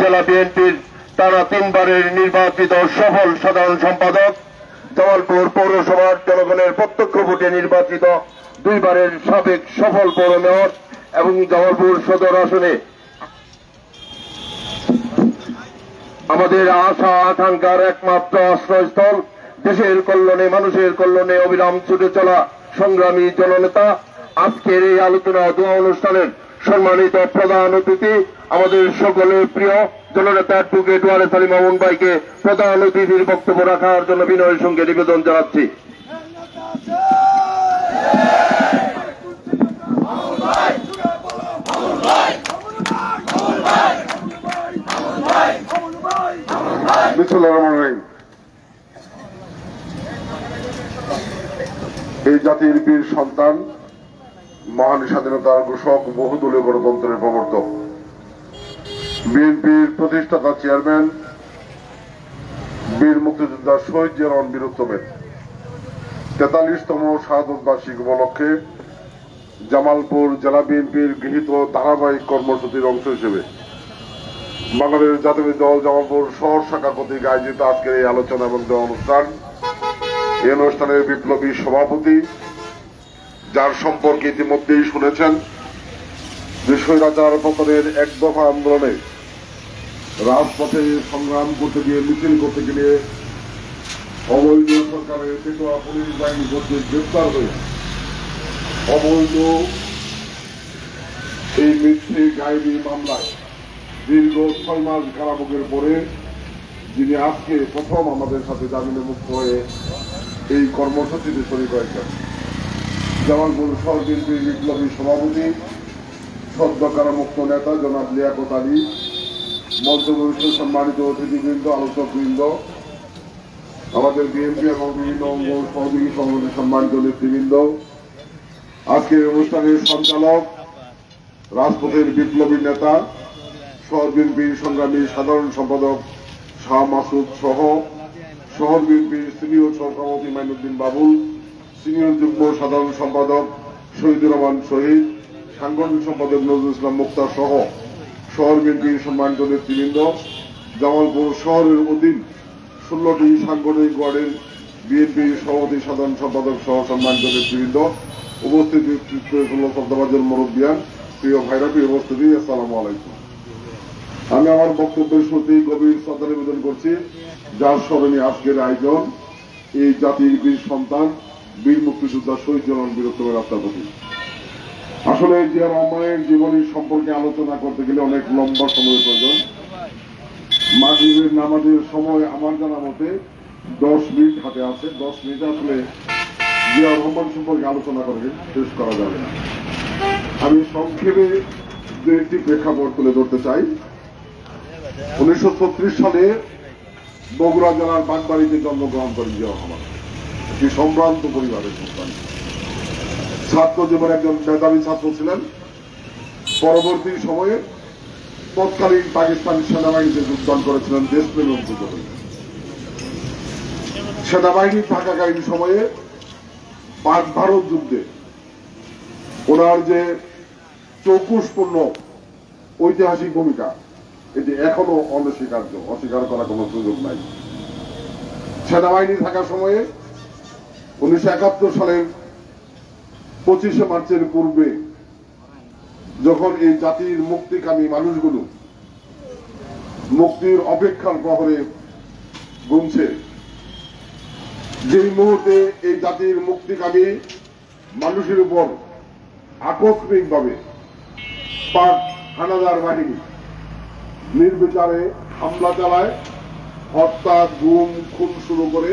জেলা বিএনপির টানা তিনবারের নির্বাচিত সফল সাধারণ সম্পাদক। জামালপুর পৌরসভার জনগণের প্রত্যক্ষ ভোটে নির্বাচিত দুইবারের সাবেক সফল পৌর মেয়র এবং জামালপুর সদর আসনে আমাদের আশা, আকাঙ্ক্ষার একমাত্র আশ্রয়স্থল। দেশের কল্যাণে, মানুষের কল্যাণে অবিরাম ছুটে চলা সংগ্রামী জননেতা। আজকের এই আলোচনা দোয়া অনুষ্ঠানের সম্মানিত প্রধান অতিথি আমাদের সকলের প্রিয় জননেতা অ্যাডভোকেট ওয়ারেস আলী মামুন ভাইকে প্রধান অতিথির বক্তব্য রাখার জন্য বিনয়ের সঙ্গে নিবেদন জানাচ্ছি। এই জাতির বীর সন্তান, মহান স্বাধীনতার ঘোষক, বহুদলীয় গণতন্ত্রের প্রবর্তক বিএনপির প্রতিষ্ঠাতা চেয়ারম্যান বীর মুক্তিযোদ্ধা শহীদ জিয়ারন বীর উত্তমের তেতাল্লিশতম শাহাদত বার্ষিক উপলক্ষে জামালপুর জেলা বিএনপির গৃহীত ধারাবাহিক কর্মসূচির অংশ হিসেবে বাংলাদেশ জাতীয় দল জামালপুর শহর শাখা কর্তৃক আয়োজিত আজকের এই আলোচনা এবং অনুষ্ঠান। এই অনুষ্ঠানের বিপ্লবী সভাপতি, যার সম্পর্কে ইতিমধ্যেই শুনেছেন যে স্বৈরাচার পতনের এক দফা আন্দোলনে রাজপথে সংগ্রাম করতে গিয়ে, মিছিল করতে গেলে অবৈধ সরকারের পেটোয়া পুলিশ বাহিনী কর্তৃক গ্রেপ্তার হয়ে অবৈধ এই মিথ্যে গায়েবী মামলায়। দীর্ঘ ছয় মাস কারাভোগের পরে যিনি আজকে প্রথম আমাদের সাথে জামিনে মুক্ত হয়ে এই কর্মসূচিতে শরীর হয়েছেন। জামালপুর শহর বিপ্লবী সভাপতি, সদ্য কারামুক্ত নেতা জনাব লিয়াকত আলী মঞ্চবরিষ্ঠ সম্মানিত অতিথিবৃন্দ, আলোচকবৃন্দ, আমাদের বিএনপি এবং বিভিন্ন অঙ্গ সহযোগী সংগঠনের সম্মানিত নেতৃবৃন্দ, আজকের অনুষ্ঠানের সঞ্চালক, রাজপথের বিপ্লবী নেতা শহর বিএনপির সংগ্রামী সাধারণ সম্পাদক শাহ মাসুদ সহ শহর বিএনপির সিনিয়র সহসভাপতি মাইনুদ্দিন বাবুল, সিনিয়র যুগ্ম সাধারণ সম্পাদক শহীদুর রহমান শহীদ, সাংগঠনিক সম্পাদক নজরুল ইসলাম মুক্তার সহ। শহর বিএনপির সম্মানিত নেতৃবৃন্দ, জামালপুর শহরের অধীন ষোলোটি সাংগঠনিক ওয়ার্ডের বিএনপির সভাপতি, সাধারণ সম্পাদক সহ সম্মানিত নেতৃবৃন্দ, উপস্থিত শ্রদ্ধাবাজন মুরব্বিয়ান, প্রিয় ভাইরা, প্রিয় উপস্থিতি, আসসালামু আলাইকুম। আমি আমার বক্তব্যের শুরুতে গভীর শ্রদ্ধা নিবেদন করছি, যার স্মরণে আজকের আয়োজন, এই জাতির বীর সন্তান, বীর মুক্তিযোদ্ধা শহীদ জনন বীরত্তমের রাস্তার প্রতি আসলে জিয়া রহমানের জীবনী সম্পর্কে আলোচনা করতে গেলে অনেক লম্বা সময়ের প্রয়োজন। মাগরিবের নামাজের সময় আমার জানা মতে দশ মিনিট হাতে আছে। দশ মিনিট আসলে জিয়া রহমান সম্পর্কে আলোচনা করে শেষ করা যাবে না। আমি সংক্ষেপে দু একটি প্রেক্ষাপট তুলে ধরতে চাই। উনিশশো ছত্রিশ সালে বগুড়া জেলার বাগবাড়িতে জন্মগ্রহণ করেন জিয়া রহমান। একটি সম্ভ্রান্ত পরিবারের সন্তান। ছাত্র জীবনে একজন মেধাবী ছাত্র ছিলেন পরবর্তী সময়ে তৎকালীন পাকিস্তানি সেনাবাহিনীতে যোগদান করেছিলেন দেশপ্রেমী হয়ে। সেনাবাহিনী থাকাকালীন সময়ে পাক ভারত যুদ্ধে ওনার যে চৌকুশপূর্ণ ঐতিহাসিক ভূমিকা, এটি এখনও অনস্বীকার্য, অস্বীকার করার কোনো সুযোগ নাই সেনাবাহিনী থাকার সময়ে উনিশশো একাত্তর সালের পঁচিশে মার্চের পূর্বে যখন এই জাতির মুক্তিকামী মানুষগুলো মুক্তির অপেক্ষার প্রহরে গুনছে যেই মুহূর্তে এই জাতির মুক্তিকামী মানুষের উপর আকস্মিকভাবে পাক হানাদার বাহিনী নির্বিচারে হামলা চালায়, হত্যা, গুম, খুন শুরু করে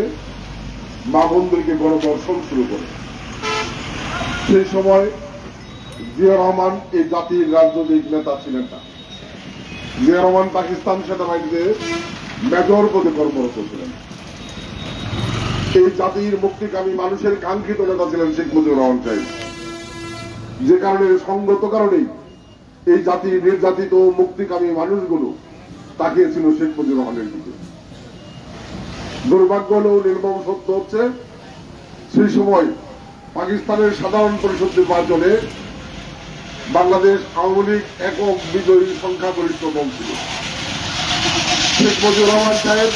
মাগনদেরকে গণদর্শন শুরু করে। সেই সময় জিয়া রহমান এই জাতির রাজনৈতিক নেতা ছিলেন না। জিয়া রহমান পাকিস্তান সেনাবাহিনীতে মেজর পদে কর্মরত ছিলেন। এই জাতির মুক্তিকামী মানুষের কাঙ্ক্ষিত নেতা ছিলেন শেখ মুজিবুর রহমান সাহেব। যে কারণে, সঙ্গত কারণেই এই জাতির নির্যাতিত মুক্তিকামী মানুষগুলো তাকিয়েছিল শেখ মুজিবুর রহমানের দিকে। দুর্ভাগ্য হলেও নির্মম সত্য হচ্ছে, সেই সময় পাকিস্তানের সাধারণ পরিষদ নির্বাচনে বাংলাদেশ আওয়ামী লীগ একক বিজয়ী সংখ্যাগরিষ্ঠ দল ছিল। শেখ মুজিবুর রহমান সাহেব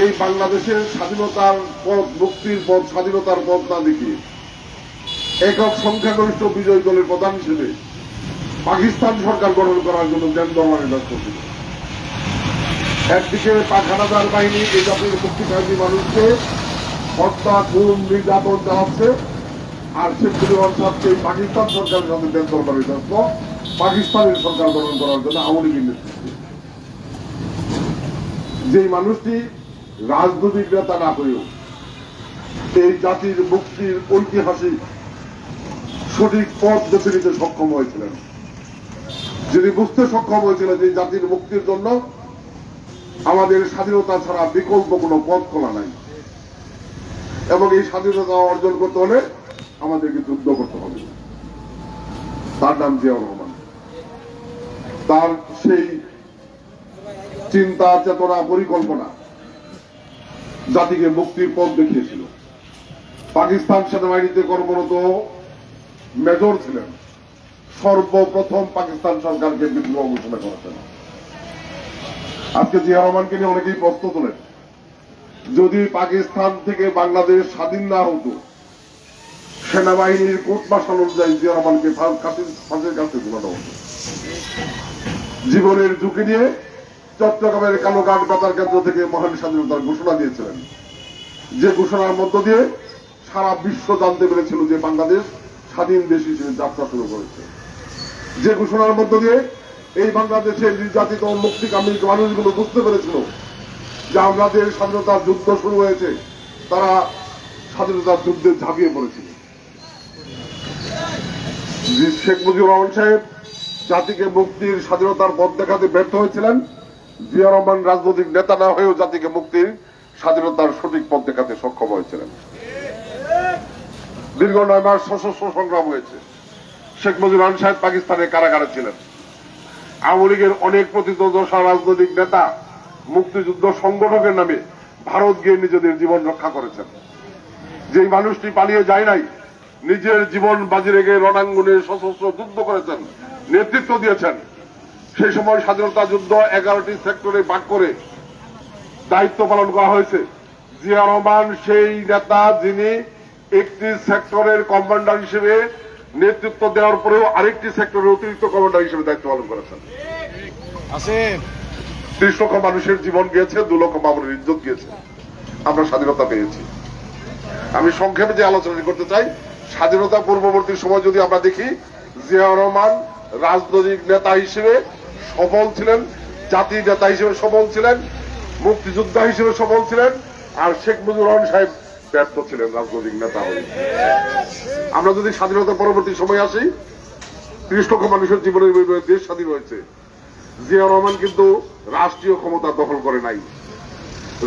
এই বাংলাদেশের স্বাধীনতার পথ, মুক্তির পথ, স্বাধীনতার পথ না দেখিয়ে একক সংখ্যাগরিষ্ঠ বিজয়ী দলের প্রধান হিসেবে পাকিস্তান সরকার গঠন করার জন্য দেন দরবারে ব্যস্ত ছিল। একদিকে পাক হানাদার বাহিনী এই জাতির মুক্তিকামী মানুষকে হত্যা, খুন, নির্যাতন চালাচ্ছে। আর মুজিবুর এই পাকিস্তান সরকারের সাথে দেন দরবারে ব্যস্ত। পাকিস্তানের সরকার গঠন করার জন্য আওয়ামী লীগের নেতৃত্বে। যে মানুষটি রাজনৈতিক নেতা না হয়েও এই জাতির মুক্তির ঐতিহাসিক সঠিক পথ বেছে নিতে সক্ষম হয়েছিলেন। যিনি বুঝতে সক্ষম হয়েছিলেন যে জাতির মুক্তির জন্য আমাদের স্বাধীনতা ছাড়া বিকল্প কোনো পথ খোলা নাই। এবং এই স্বাধীনতা অর্জন করতে হলে আমাদেরকে যুদ্ধ করতে হবে। তার নাম জিয়াউর রহমান। তার সেই চিন্তা, চেতনা, পরিকল্পনা জাতিকে মুক্তির পথ দেখিয়েছিল। পাকিস্তান সেনাবাহিনীতে কর্মরত মেজর ছিলেন। সর্বপ্রথম পাকিস্তান সরকারকে বিদ্রোহ ঘোষণা করেছেন। আজকে জিয়া রহমানকে নিয়ে অনেকেই প্রশ্ন তোলেন যদি পাকিস্তান থেকে বাংলাদেশ স্বাধীন না হতো, সেনাবাহিনীর কোর্ট মার্শাল অনুযায়ী জিয়া রহমানকে ফাঁসির কাছে ঝুলানো হতো। জীবনের ঝুঁকি নিয়ে চট্টগ্রামের কালোঘাট বেতার কেন্দ্র থেকে মহান স্বাধীনতার ঘোষণা দিয়েছিলেন। যে ঘোষণার মধ্য দিয়ে সারা বিশ্ব জানতে পেরেছিল যে বাংলাদেশ স্বাধীন দেশ হিসেবে যাত্রা শুরু করেছে। যে ঘোষণার মধ্য দিয়ে এই বাংলাদেশের নির্যাতিত মুক্তিকামী মানুষগুলো বুঝতে পেরেছিল যে আমাদের স্বাধীনতার যুদ্ধ শুরু হয়েছে, তারা স্বাধীনতার যুদ্ধে ঝাঁপিয়ে পড়েছিল। শেখ মুজিবুর রহমান সাহেব জাতিকে মুক্তির স্বাধীনতার পথ দেখাতে ব্যর্থ হয়েছিলেন, জিয়া রহমান রাজনৈতিক নেতা না হয়েও জাতিকে মুক্তির স্বাধীনতার সঠিক পথ দেখাতে সক্ষম হয়েছিলেন। দীর্ঘ নয় মাস সশস্ত্র সংগ্রাম হয়েছে। শেখ মুজিবুর রহমান সাহেব পাকিস্তানের কারাগারে ছিলেন। আওয়ামী লীগের অনেক প্রতিদ্বন্দ্বী রাজনৈতিক নেতা মুক্তিযুদ্ধ সংগঠকের নামে ভারত গিয়ে নিজেদের জীবন রক্ষা করেছেন। যেই মানুষটি পালিয়ে যায় নাই, নিজের জীবন বাজি রেখে রণাঙ্গনে সশস্ত্র যুদ্ধ করেছেন, নেতৃত্ব দিয়েছেন, সেই সময় স্বাধীনতা যুদ্ধ এগারোটি সেক্টরে ভাগ করে দায়িত্ব পালন করা হয়েছে। জিয়া রহমান সেই নেতা যিনি একটি সেক্টরের কমান্ডার হিসেবে নেতৃত্ব দেওয়ার পরেও আরেকটি সেক্টরের অতিরিক্ত কমান্ডার হিসেবে দায়িত্ব পালন করেছেন। ত্রিশ লক্ষ মানুষের জীবন গিয়েছে, দু লক্ষ মামুনের ইজ্জত গিয়েছে। আমরা স্বাধীনতা পেয়েছি। আমি সংক্ষেপে যে আলোচনা করতে চাই, স্বাধীনতা পূর্ববর্তী সময় যদি আমরা দেখি জিয়া রহমান রাজনৈতিক নেতা হিসেবে সফল ছিলেন জাতির নেতা হিসেবে সফল ছিলেন, মুক্তিযোদ্ধা হিসেবে সফল ছিলেন, আর শেখ মুজিবুর রহমান সাহেব ব্যর্থ ছিলেন রাজনৈতিক নেতা হয়ে। আমরা যদি স্বাধীনতা পরবর্তী সময় আসি, ত্রিশ লক্ষ মানুষের জীবনের দেশ স্বাধীন হয়েছে। জিয়া রহমান কিন্তু রাষ্ট্রীয় ক্ষমতা দখল করে নাই।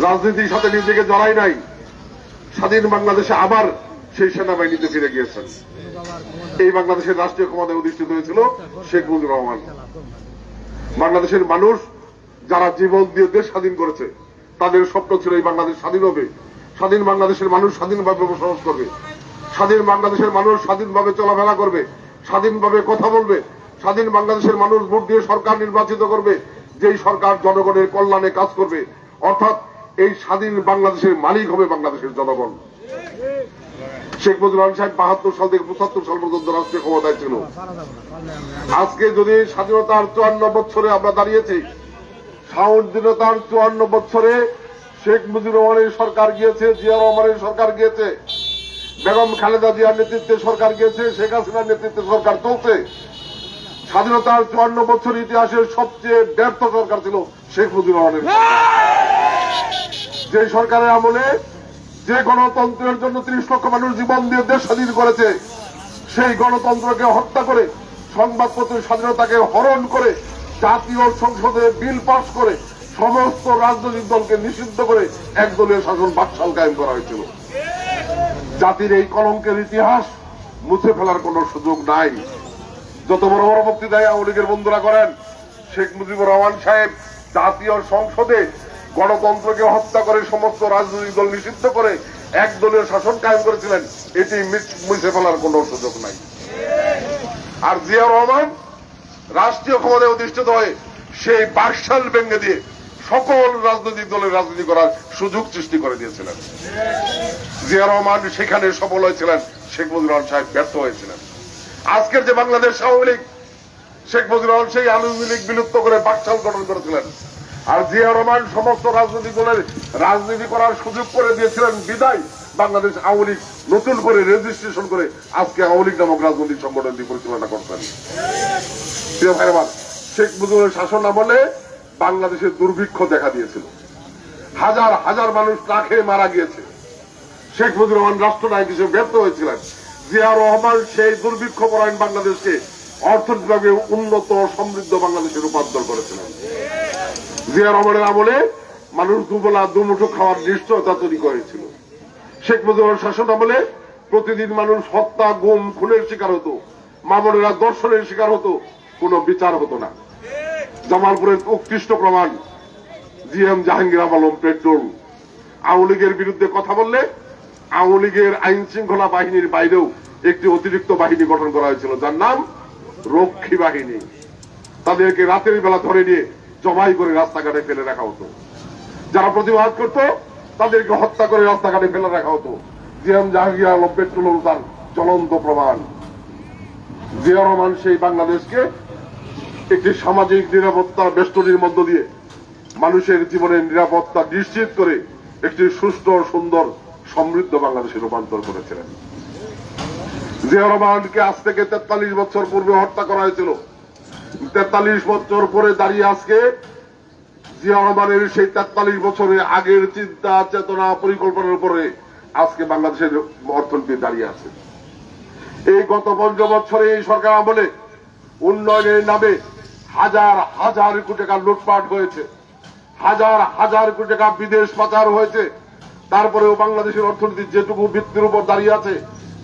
রাজনীতির সাথে নিজেকে জড়াই নাই। স্বাধীন বাংলাদেশে আবার সেই সেনাবাহিনীতে ফিরে গিয়েছেন। এই বাংলাদেশের রাষ্ট্রীয় ক্ষমতায় অধিষ্ঠিত হয়েছিল শেখ মুজিবুর রহমান। বাংলাদেশের মানুষ যারা জীবন দিয়ে দেশ স্বাধীন করেছে, তাদের স্বপ্ন ছিল এই বাংলাদেশ স্বাধীন হবে। স্বাধীন বাংলাদেশের মানুষ স্বাধীনভাবে বসবাস করবে। স্বাধীন বাংলাদেশের মানুষ স্বাধীনভাবে চলাফেরা করবে। স্বাধীনভাবে কথা বলবে। স্বাধীন বাংলাদেশের মানুষ ভোট দিয়ে সরকার নির্বাচিত করবে, যেই সরকার জনগণের কল্যাণে কাজ করবে। অর্থাৎ এই স্বাধীন বাংলাদেশের মালিক হবে বাংলাদেশের জনগণ। শেখ মুজিবুর রহমান সাহেব বাহাত্তর সাল থেকে পঁচাত্তর সাল পর্যন্ত রাষ্ট্রীয় ক্ষমতায় ছিল। আজকে যদি স্বাধীনতার চুয়ান্ন বছরে আমরা দাঁড়িয়েছি, স্বাধীনতার চুয়ান্ন বছরে শেখ মুজিবুর রহমানের সরকার গিয়েছে, জিয়া রহমানের সরকার গিয়েছে, বেগম খালেদা জিয়ার নেতৃত্বে সরকার গিয়েছে, শেখ হাসিনার নেতৃত্বে সরকার চলছে স্বাধীনতার চুয়ান্ন বছর ইতিহাসের সবচেয়ে ব্যর্থ সরকার ছিল শেখ মুজিবুর রহমানের যে সরকারের আমলে যে গণতন্ত্রের জন্য ত্রিশ লক্ষ মানুষ জীবন দিয়ে দেশ স্বাধীন করেছে, সেই গণতন্ত্রকে হত্যা করে, সংবাদপত্রের স্বাধীনতাকে হরণ করে, জাতীয় সংসদে বিল পাস করে, সমস্ত রাজনৈতিক দলকে নিষিদ্ধ করে একদলীয় শাসন বাকশাল কায়েম করা হয়েছিল। জাতির এই কলঙ্কের ইতিহাস মুছে ফেলার কোনো সুযোগ নাই। যত বড় বড় বক্তৃতায় আওয়ামী লীগের বন্ধুরা করেন, শেখ মুজিবুর রহমান সাহেব জাতীয় সংসদে গণতন্ত্রকে হত্যা করে সমস্ত রাজনৈতিক দল নিষিদ্ধ করে একদলীয় শাসন কায়েম করেছিলেন, এটি মুছে ফেলার কোনো সুযোগ নাই। আর জিয়া রহমান রাষ্ট্রীয় ক্ষমতায় অধিষ্ঠিত হয়ে সেই বাকশাল ভেঙে দিয়ে সকল রাজনৈতিক দলের রাজনীতি করার সুযোগ সৃষ্টি করে দিয়েছিলেন। জিয়া রহমান সেখানে সফল হয়েছিলেন, শেখ মুজিবুর রহমান সাহেব ব্যর্থ হয়েছিলেন। আজকের যে বাংলাদেশ আওয়ামী লীগ, শেখ মুজিবুর রহমান সেই আওয়ামী লীগ বিলুপ্ত করে বাকশাল গঠন করেছিলেন। আর জিয়া রহমান সমস্ত রাজনৈতিক দলের রাজনীতি করার সুযোগ করে দিয়েছিলেন। বিদায় বাংলাদেশ আওয়ামী লীগ নতুন করে রেজিস্ট্রেশন করে আজকে আওয়ামী লীগ নামক রাজনৈতিক সংগঠনটি পরিচালনা ভাই শেখ মুজিবুরের শাসন আমলে বাংলাদেশের দুর্ভিক্ষ দেখা দিয়েছিল। হাজার হাজার মানুষ না মারা গিয়েছে। শেখ মুজিবুর রহমান রাষ্ট্রনায়ক হিসেবে ব্যর্থ হয়েছিলেন। জিয়া রহমান সেই দুর্ভিক্ষ পরায়ণ বাংলাদেশকে অর্থনৈতিকভাবে উন্নত সমৃদ্ধ বাংলাদেশে রূপান্তর করেছিলেন জিয়া রহমানের আমলে মানুষ দুবেলা দুমুঠো খাওয়ার নিশ্চয়তা তৈরি করেছিল। শেখ মুজিবুর শাসন আমলে প্রতিদিন মানুষ হত্যা, গুম, খুনের শিকার হতো। মামলেরা দর্শনের শিকার হতো, কোনো বিচার হতো না। জামালপুরের উৎকৃষ্ট প্রমাণ G M Jahangir Alam petrol. Awami লীগের বিরুদ্ধে কথা বললে আওয়ামী লীগের আইন শৃঙ্খলা বাহিনীর বাইরেও একটি অতিরিক্ত বাহিনী গঠন করা হয়েছিল, যার নাম রক্ষী বাহিনী। তাদেরকে রাতের বেলা ধরে নিয়ে জমাই করে রাস্তাঘাটে ফেলে রাখা হতো। যারা প্রতিবাদ করত, তাদেরকে হত্যা করে রাস্তাঘাটে ফেলে রাখা হতো। জিয়াম জাহাঙ্গীর আলম, পেট্রোল তার জ্বলন্ত প্রমাণ। জিয়া রহমান সেই বাংলাদেশকে একটি সামাজিক নিরাপত্তা বেষ্টনীর মধ্য দিয়ে মানুষের জীবনের নিরাপত্তা নিশ্চিত করে একটি সুষ্ঠু সুন্দর সমৃদ্ধ বাংলাদেশে রূপান্তর করেছিলেন। জিয়া রহমানকে আজ থেকে তেতাল্লিশ বছর পূর্বে হত্যা করা হয়েছিল। তেতাল্লিশ বছর পরে দাঁড়িয়ে আজকে জিয়া রহমানের সেই তেতাল্লিশ বছরের আগের চিন্তা, চেতনা, পরিকল্পনার উপরে আজকে বাংলাদেশের অর্থনীতি দাঁড়িয়ে আছে। এই গত পঞ্চ বছরে এই সরকার আমলে উন্নয়নের নামে হাজার হাজার কোটি টাকা লুটপাট হয়েছে। হাজার হাজার কোটি টাকা বিদেশ পাচার হয়েছে। তারপরেও বাংলাদেশের অর্থনীতি যেটুকু ভিত্তির উপর দাঁড়িয়ে আছে,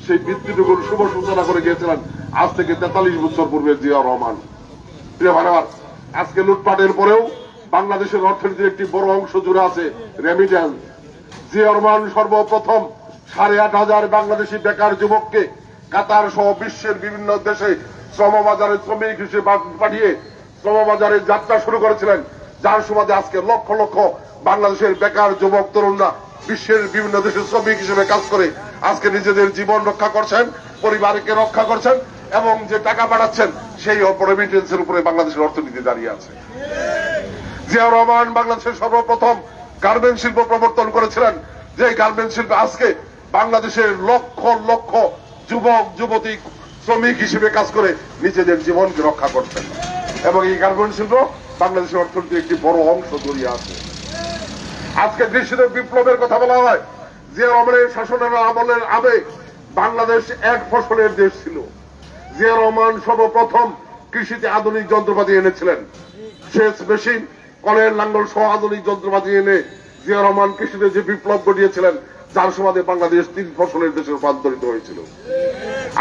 সেই ভিত্তিটুকুর শুভ সূচনা করে গিয়েছিলেন আজ থেকে তেতাল্লিশ বছর পূর্বে জিয়া রহমান। প্রিয় আজকে লুটপাটের পরেও বাংলাদেশের অর্থনীতির একটি বড় অংশ জুড়ে আছে রেমিটেন্স জিয়া রহমান সর্বপ্রথম সাড়ে আট হাজার বাংলাদেশি বেকার যুবককে কাতার সহ বিশ্বের বিভিন্ন দেশে শ্রমবাজারে শ্রমিক হিসেবে পাঠিয়ে শ্রমবাজারে যাত্রা শুরু করেছিলেন। যার সুবাদে আজকে লক্ষ লক্ষ বাংলাদেশের বেকার যুবক, তরুণরা বিশ্বের বিভিন্ন দেশে শ্রমিক হিসেবে কাজ করে আজকে নিজেদের জীবন রক্ষা করছেন, পরিবারকে রক্ষা করছেন এবং যে টাকা পাঠাচ্ছেন সেই রেমিটেন্সের উপরে বাংলাদেশের অর্থনীতি দাঁড়িয়ে আছে। জিয়া রহমান বাংলাদেশের সর্বপ্রথম গার্মেন্ট শিল্প প্রবর্তন করেছিলেন যে গার্মেন্ট শিল্প আজকে বাংলাদেশের লক্ষ লক্ষ যুবক, যুবতী, শ্রমিক হিসেবে কাজ করে নিজেদের জীবনকে রক্ষা করছেন। এবং এই গার্মেন্ট শিল্প বাংলাদেশের অর্থনীতির একটি বড় অংশ জড়িয়ে আছে। আজকে কৃষিদের বিপ্লবের কথা বলা হয়। জিয়া রহমানের শাসনের আমলের আবে বাংলাদেশ এক ফসলের দেশ ছিল। জিয়া রহমান সর্বপ্রথম কৃষিতে আধুনিক যন্ত্রপাতি এনেছিলেন। সেচ মেশিন, কলের লাঙ্গল সহ আধুনিক যন্ত্রপাতি এনে জিয়া রহমান কৃষিতে যে বিপ্লব ঘটিয়েছিলেন, যার সমাধে বাংলাদেশ তিন ফসলের দেশে রূপান্তরিত হয়েছিল।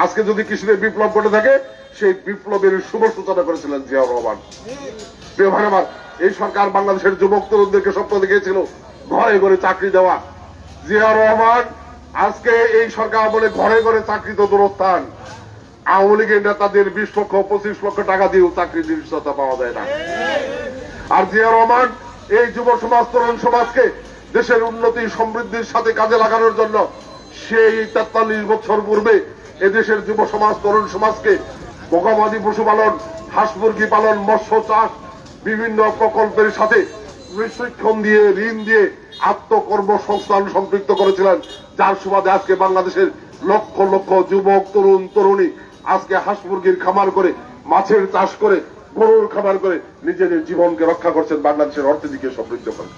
আজকে যদি কৃষিতে বিপ্লব ঘটে থাকে সেই বিপ্লবের শুভ সূচনা করেছিলেন জিয়া রহমান। ভাই আমার, এই সরকার বাংলাদেশের যুবক তরুণদেরকে স্বপ্ন দেখিয়েছিল, ঘরে ঘরে চাকরি দেওয়া। জিয়া রহমান, আজকে এই সরকার বলে ঘরে ঘরে চাকরি তো দূরস্থান। আওয়ামী লীগের নেতাদের বিশ লক্ষ, পঁচিশ লক্ষ টাকা দিয়েও চাকরি নিশ্চয়তা পাওয়া যায় না। আর জিয়া রহমান, এই যুব সমাজ, তরুণ সমাজকে দেশের উন্নতি, সমৃদ্ধির সাথে কাজে লাগানোর জন্য সেই তেতাল্লিশ বছর পূর্বে এদেশের যুব সমাজ, তরুণ সমাজকে বগাবাদী পশুপালন হাঁস মুরগি পালন, মৎস্য চাষ, বিভিন্ন প্রকল্পের সাথে প্রশিক্ষণ দিয়ে, ঋণ দিয়ে আত্মকর্মসংস্থান সম্পৃক্ত করেছিলেন। যার সুবাদে আজকে বাংলাদেশের লক্ষ লক্ষ যুবক, তরুণ, তরুণী আজকে হাঁস মুরগির খামার করে, মাছের চাষ করে, গরুর খামার করে নিজেদের জীবনকে রক্ষা করছেন বাংলাদেশের অর্থনীতিকে সমৃদ্ধ করে।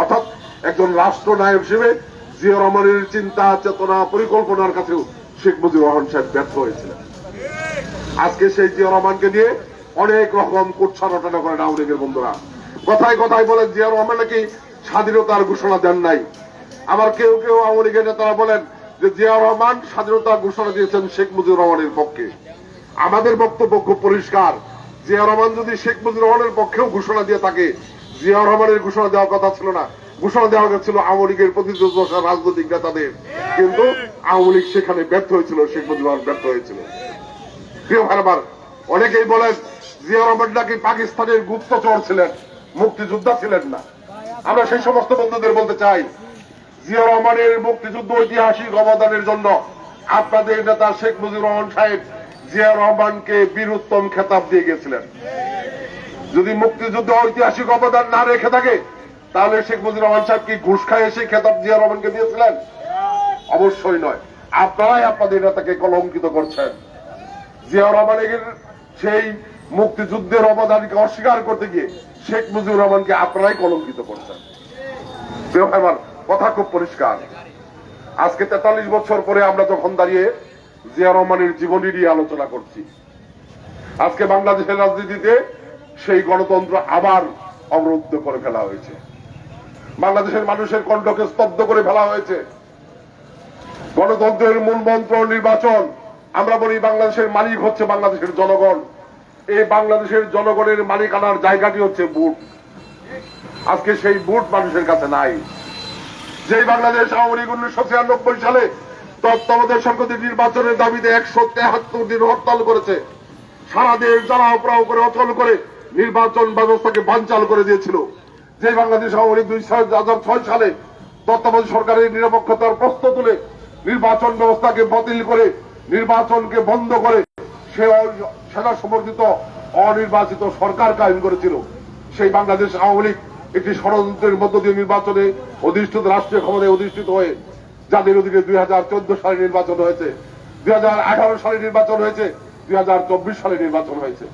অর্থাৎ একজন রাষ্ট্রনায়ক হিসেবে জিয়া রহমানের চিন্তা, চেতনা, পরিকল্পনার কাছেও শেখ মুজিবুর রহমান সাহেব ব্যর্থ হয়েছিলেন। আজকে সেই জিয়া রহমানকে দিয়ে অনেক রকম কুৎসা রটনা করেন আওয়ামী লীগের বন্ধুরা। কথায় কথায় বলেন, জিয়া রহমান নাকি স্বাধীনতার ঘোষণা দেন নাই? আবার কেউ কেউ আওয়ামী লীগের নেতারা বলেন যে, জিয়া রহমান স্বাধীনতার ঘোষণা দিয়েছেন শেখ মুজিবুর রহমানের পক্ষে। আমাদের বক্তব্য খুব পরিষ্কার। জিয়া রহমান যদি শেখ মুজিবুর রহমানের পক্ষেও ঘোষণা দিয়ে থাকে, জিয়া রহমানের ঘোষণা দেওয়ার কথা ছিল না। ঘোষণা দেওয়া ছিল আওয়ামী লীগের প্রতিদ্বন্দ্বী রাজনৈতিক নেতাদের। কিন্তু আওয়ামী লীগ সেখানে ব্যর্থ হয়েছিল, শেখ মুজিবুর রহমান ব্যর্থ হয়েছিল। প্রিয় ভাইবার অনেকেই বলেন জিয়া রহমান নাকি পাকিস্তানের গুপ্তচর ছিলেন, মুক্তিযোদ্ধা ছিলেন না। আমরা সেই সমস্ত বন্ধুদের বলতে চাই জিয়া রহমানের মুক্তিযুদ্ধ ঐতিহাসিক অবদানের জন্য আপনাদের নেতা শেখ মুজিবুর রহমান সাহেব জিয়া রহমানকে বীরুত্তম খেতাব দিয়ে গেছিলেন যদি মুক্তিযুদ্ধ ঐতিহাসিক অবদান না রেখে থাকে, তাহলে শেখ মুজিবুর রহমান সাহেব কি ঘুষ খায় এসে খেতাব জিয়া রহমানকে দিয়েছিলেন? অবশ্যই নয়। আপনারাই আপনাদের নেতাকে কলঙ্কিত করছেন। জিয়া রহমানের সেই মুক্তিযুদ্ধের অবদানকে অস্বীকার করতে গিয়ে শেখ মুজিবুর রহমানকে আপনারাই কলঙ্কিত করছেন। আমার কথা খুব পরিষ্কার। আজকে তেতাল্লিশ বছর পরে আমরা যখন দাঁড়িয়ে জিয়া রহমানের জীবনী নিয়ে আলোচনা করছি, আজকে বাংলাদেশের রাজনীতিতে সেই গণতন্ত্র আবার অবরুদ্ধ করে ফেলা হয়েছে। বাংলাদেশের মানুষের কণ্ঠকে স্তব্ধ করে ফেলা হয়েছে। গণতন্ত্রের মূল মন্ত্র নির্বাচন আমরা বলি বাংলাদেশের মালিক হচ্ছে বাংলাদেশের জনগণ। এই বাংলাদেশের জনগণের মালিকানার জায়গাটি হচ্ছে বুট। আজকে সেই বুট মানুষের কাছে নাই। যেই বাংলাদেশ আওয়ামী লীগ উনিশশো ছিয়ানব্বই সালে তত্ত্বাবধায়ক সংসদীয় নির্বাচনের দাবিতে একশো তেহাত্তর দিন হরতাল করেছে। সারা দেশ জ্বালাও প্রাও করে, অচল করে নির্বাচন ব্যবস্থাকে বানচাল করে দিয়েছিল। যে বাংলাদেশ আওয়ামী লীগ দুই হাজার ছয় সালে তত্ত্বাবধায়ক সরকারের নিরপেক্ষতার প্রশ্ন তুলে নির্বাচন ব্যবস্থাকে বাতিল করে নির্বাচনকে বন্ধ করে সে সেনা সমর্থিত অনির্বাচিত সরকার কায়েম করেছিল। সেই বাংলাদেশ আওয়ামী লীগ একটি ষড়যন্ত্রের মধ্য দিয়ে নির্বাচনে অধিষ্ঠিত রাষ্ট্রীয় ক্ষমতায় অধিষ্ঠিত হয়ে যাদের অধীনে দুই হাজার চোদ্দ সালে নির্বাচন হয়েছে, দুই হাজার আঠারো সালে নির্বাচন হয়েছে, দুই হাজার চব্বিশ সালে নির্বাচন হয়েছে।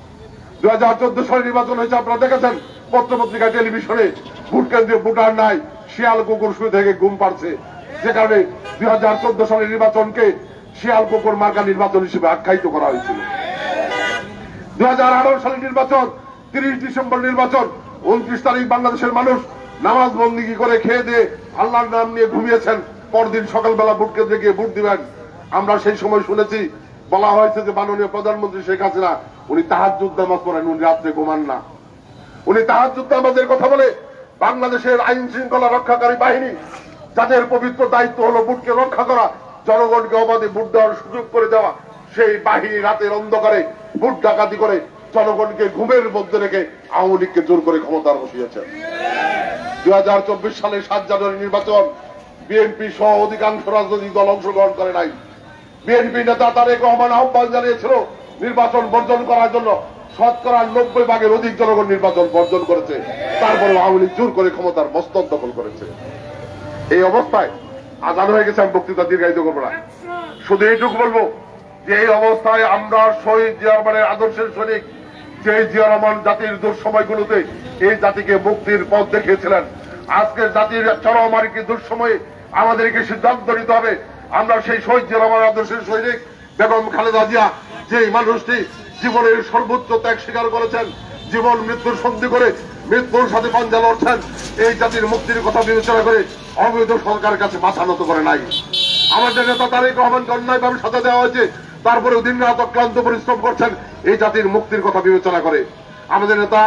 দুই হাজার চোদ্দ সালে নির্বাচন হয়েছে, আপনারা দেখেছেন পত্র পত্রিকা টেলিভিশনে ভোট কেন্দ্রে ভোটার নাই, শিয়াল কুকুর শুয়ে থেকে ঘুম পাড়ছে। যে কারণে দুই হাজার চোদ্দ সালের নির্বাচনকে শিয়াল কুকুর মার্কা নির্বাচন হিসেবে আখ্যায়িত করা হয়েছিল। দুই হাজার আঠারো সালের নির্বাচন, তিরিশ ডিসেম্বর নির্বাচন, উনত্রিশ তারিখ বাংলাদেশের মানুষ নামাজ বন্দিগি করে খেয়ে দিয়ে আল্লাহর নাম নিয়ে ঘুমিয়েছেন। পরদিন সকালবেলা ভোট কেন্দ্রে গিয়ে ভোট দিবেন। আমরা সেই সময় শুনেছি, বলা হয়েছে যে মাননীয় প্রধানমন্ত্রী শেখ হাসিনা, উনি তাহাজুদ নামাজ পড়েন, উনি রাত্রে ঘুমান না। উনি তাহাজুদ নামাজের কথা বলে বাংলাদেশের আইন শৃঙ্খলা রক্ষাকারী বাহিনী, যাদের পবিত্র দায়িত্ব হলো ভোটকে রক্ষা করা জনগণকে অবাধে ভোট দেওয়ার সুযোগ করে দেওয়া, সেই বাহিনী রাতের অন্ধকারে ভোট ডাকাতি করে জনগণকে ঘুমের মধ্যে রেখে আওয়ামী লীগকে জোর করে ক্ষমতার বসিয়েছেন দুই হাজার চব্বিশ সালের সাত জানুয়ারি নির্বাচন, বিএনপি সহ অধিকাংশ রাজনৈতিক দল অংশগ্রহণ করে নাই। বিএনপি নেতা তারেক রহমান আহ্বান জানিয়েছিল, নির্বাচন বর্জন করার জন্য শতকরা নব্বই ভাগের অধিক জনগণ নির্বাচন বর্জন করেছে। তারপরে আওয়ামী লীগ জোর করে ক্ষমতার মস্তক দখল করেছে। এই অবস্থায় আজান হয়ে গেছে, আমি বক্তৃতা দীর্ঘায়িত করব না। শুধু এইটুকু বলব যে এই অবস্থায় আমরা শহীদ জিয়া রহমানের আদর্শের সৈনিক, যে জিয়া রহমান জাতির দুঃসময়গুলোতে এই জাতিকে মুক্তির পথ দেখিয়েছিলেন। আজকের জাতির চরম আর কি দুঃসময়ে আমাদেরকে সিদ্ধান্ত নিতে হবে। আমরা সেই শহীদ জিয়া রহমানের আদর্শের সৈনিক, বেগম খালেদা জিয়া যে মানুষটি জীবনের সর্বোচ্চ ত্যাগ স্বীকার করেছেন, জীবন মৃত্যুর সন্ধি করে মৃত্যুর সাথে পাঞ্জা লড়ছেন, এই জাতির মুক্তির কথা বিবেচনা করে অবৈধ সরকারের কাছে মাথা নত করে নাই। আমাদের নেতা তারেক রহমানকে অন্যায়ভাবে সাজা দেওয়া হয়েছে তারপরে দিন রাত অক্লান্ত পরিশ্রম করছেন, এই জাতির মুক্তির কথা বিবেচনা করে। আমাদের নেতা,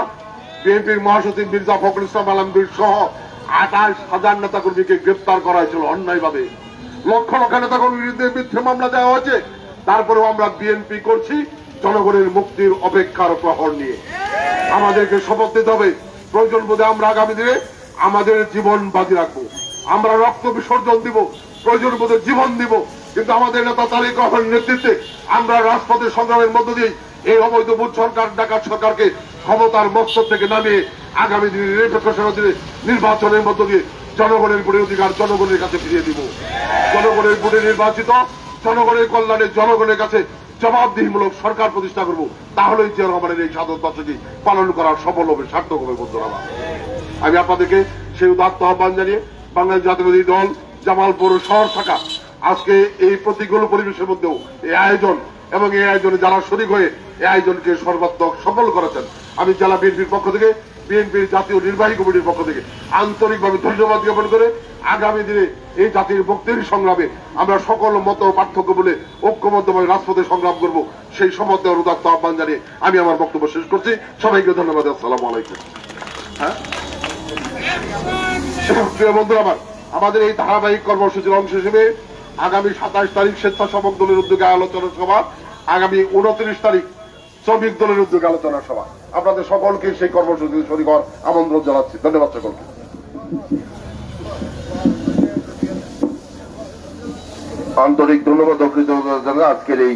বিএনপির মহাসচিব মির্জা ফখরুল ইসলাম আলমগীর সহ আঠাশ হাজার নেতা কর্মীকে গ্রেপ্তার করা হয়েছিল অন্যায়ভাবে। লক্ষ লক্ষ নেতা কর্মীর বিরুদ্ধে মিথ্যে মামলা দেওয়া হয়েছে। তারপরেও আমরা বিএনপি করছি জনগণের মুক্তির অপেক্ষার প্রহর নিয়ে। আমাদেরকে শপথ দিতে হবে। প্রয়োজন বোধে আমরা আগামী দিনে আমাদের জীবন বাজি রাখব। আমরা রক্ত বিসর্জন দিব প্রয়োজন বোধে জীবন দিব, কিন্তু আমাদের নেতা তারেক রহমানের নেতৃত্বে আমরা রাজপথের সংগ্রামের মধ্য দিয়ে এই অবৈধ বুথ সরকার, ডাকাত সরকারকে ক্ষমতার মস্তক থেকে নামিয়ে আগামী দিনে নিরপেক্ষ নির্বাচনের মধ্য দিয়ে জনগণের ভোটের অধিকার জনগণের কাছে ফিরিয়ে দিব জনগণের ভোটে নির্বাচিত, জনগণের কল্যাণে জনগণের কাছে জবাবদিহিমূলক সরকার প্রতিষ্ঠা করব, তাহলেই জিয়া রহমানের এই সাধন বাচ্চাটি পালন করার সফল হবে, সার্থক হবে বন্ধুরা। আমি আপনাদেরকে সেই উদাত্ত আহ্বান জানিয়ে বাংলাদেশ জাতীয়বাদী দল জামালপুর শহর থাকা। আজকে এই প্রতিকূল পরিবেশের মধ্যেও এই আয়োজন এবং এই আয়োজনে যারা শরিক হয়ে এই আয়োজনকে সর্বাত্মক সফল করেছেন, আমি জেলা বিএনপির পক্ষ থেকে, বিএনপির জাতীয় নির্বাহী কমিটির পক্ষ থেকে আন্তরিকভাবে ধন্যবাদ জ্ঞাপন করে আগামী দিনে এই জাতির মুক্তির সংগ্রামে আমরা সকল মত পার্থক্য বলে ঐক্যবদ্ধভাবে রাজপথে সংগ্রাম করব, সেই সমর্থ উদাত্ত আহ্বান জানিয়ে আমি আমার বক্তব্য শেষ করছি। সবাইকে ধন্যবাদ, আসসালামু আলাইকুম। হ্যাঁ? প্রিয় বন্ধুরা, আমার আমাদের এই ধারাবাহিক কর্মসূচির অংশ হিসেবে আগামী সাতাশ তারিখ স্বেচ্ছাসেবক দলের উদ্যোগে আলোচনা সভা, আগামী উনত্রিশ তারিখ শ্রমিক দলের উদ্যোগে আলোচনা সভা। আপনাদের সকলকে সেই কর্মসূচিতে শরীর হওয়ার আমন্ত্রণ জানাচ্ছি। ধন্যবাদ সকলকে। আন্তরিক ধন্যবাদ ও আজকের এই